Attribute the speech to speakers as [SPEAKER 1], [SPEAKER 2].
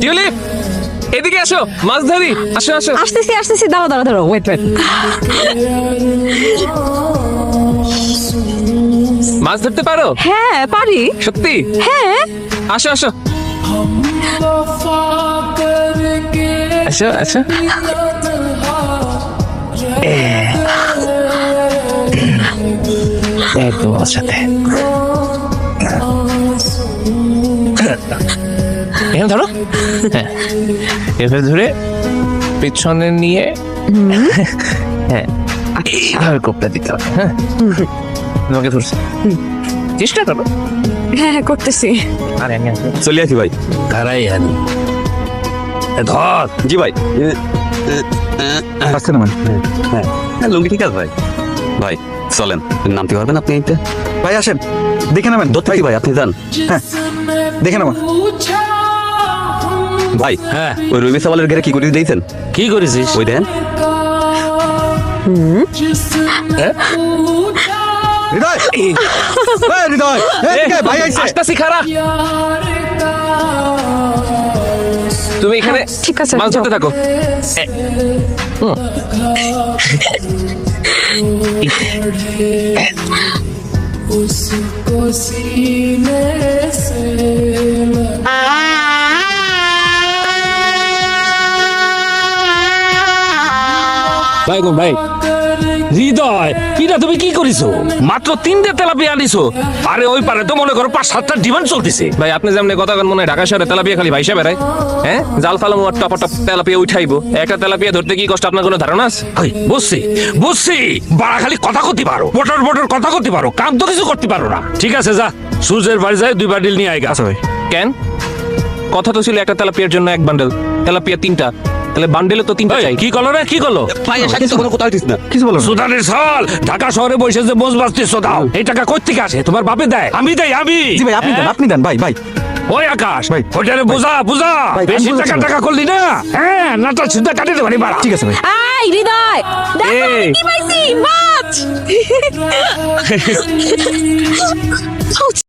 [SPEAKER 1] Tulip এদিকে আসো মাছ ধরি। আসো আসো।
[SPEAKER 2] আসতেছি আসতেছি। দাঁড়া দাঁড়া দাঁড়া ওয়েট ওয়েট
[SPEAKER 1] মাছ ধরতে পারো?
[SPEAKER 2] হ্যাঁ পারি।
[SPEAKER 1] সত্যি?
[SPEAKER 2] হ্যাঁ।
[SPEAKER 1] আসো আসো। আসো আসো। একদম আমার সাথে। এখানে ধরো। হ্যাঁ। এভাবে ধরে পিছনে নিয়ে হ্যাঁ এইভাবে কোপটা দিতে হবে হ্যাঁ। তোমাকে ধরছি। চেষ্টা করো।
[SPEAKER 2] হ্যাঁ হ্যাঁ, করতেছি।
[SPEAKER 1] আরে
[SPEAKER 3] চলে আসি ভাই।
[SPEAKER 4] কারাই আনি ধর।
[SPEAKER 3] জি ভাই।
[SPEAKER 4] আসছে না মানে?
[SPEAKER 3] হ্যাঁ। হ্যাঁ লুঙ্গি ঠিক আছে ভাই। ভাই চলেন। নামতে পারবেন আপনি এইতে
[SPEAKER 4] ভাই আসেন। দেখে নেবেন।
[SPEAKER 3] ধরতে কি ভাই? আপনি যান।
[SPEAKER 4] দেখে নেবেন
[SPEAKER 3] ভাই
[SPEAKER 4] হ্যাঁ।
[SPEAKER 3] ওই রবি সাওয়ালের ঘরে কি করে দিয়েছেন?
[SPEAKER 4] কি করেছিস?
[SPEAKER 3] ওই দেন।
[SPEAKER 4] হৃদয়! হৃদয়! এই, ভাই আইছে।
[SPEAKER 1] আসতাছি খারা তুমি এখানে
[SPEAKER 2] ঠিক আছে,
[SPEAKER 1] মাছ ধরতে থাকো।
[SPEAKER 4] ভাই গো ভাই। হৃদয় তুমি কি করিছো? মাত্র তিনটে তেলাপিয়া আনিছো। আরে ওই পারে তো মনে করো পাঁচ সাতটা ডিমান্ড চলতেছে।
[SPEAKER 1] ভাই আপনি যেমন কথা মনে হয় ঢাকা শহরে তেলাপিয়া খালি ভাইসা বেড়ায়। হ্যাঁ? জাল ফালাম টপ টপ তেলাপিয়া উঠাইবো। একটা তেলাপিয়া ধরতে কি কষ্ট? আপনার কোনো ধারণা আছে?
[SPEAKER 4] ওই, বুঝছি বুঝছি। বাড়া খালি কথা করতে পারো। বটর বটর কথা করতে পারো। কাম তো কিছু করতে পারো না। ঠিক আছে যা। সূর্যের বাড়ি যায় দুই বান্ডিল নিয়ে আইগা
[SPEAKER 1] ভাই। কেন? কথা তো ছিল একটা তেলাপিয়ার জন্য এক বান্ডেল তেলাপিয়া তিনটা। তাহলে বান্ডেলে তো তিনটা চাই।
[SPEAKER 4] কি করল রে? কি করল?
[SPEAKER 3] ভাই সাথে তো কোনো কথা হইতিস না।
[SPEAKER 4] কিছু বলো সুদানের সাল ঢাকা শহরে বসে যে বোঝ বাজতেছো দাও। এই টাকা কই থেকে আসে? তোমার বাপে দেয়। আমি দেই আমি।
[SPEAKER 5] জি ভাই আপনি দেন
[SPEAKER 4] হ্যাঁ?
[SPEAKER 5] আপনি দেন ভাই ভাই।
[SPEAKER 4] ওই আকাশ
[SPEAKER 5] ভাই,
[SPEAKER 4] হোটেলে বুঝা বুঝা। বেশি টাকা টাকা করলি না? হ্যাঁ নাটা সিদ্ধা কাটে দেবানি বাড়া
[SPEAKER 5] ঠিক আছে ভাই।
[SPEAKER 2] আই হৃদয়। দেখো কি পাইছি মাছ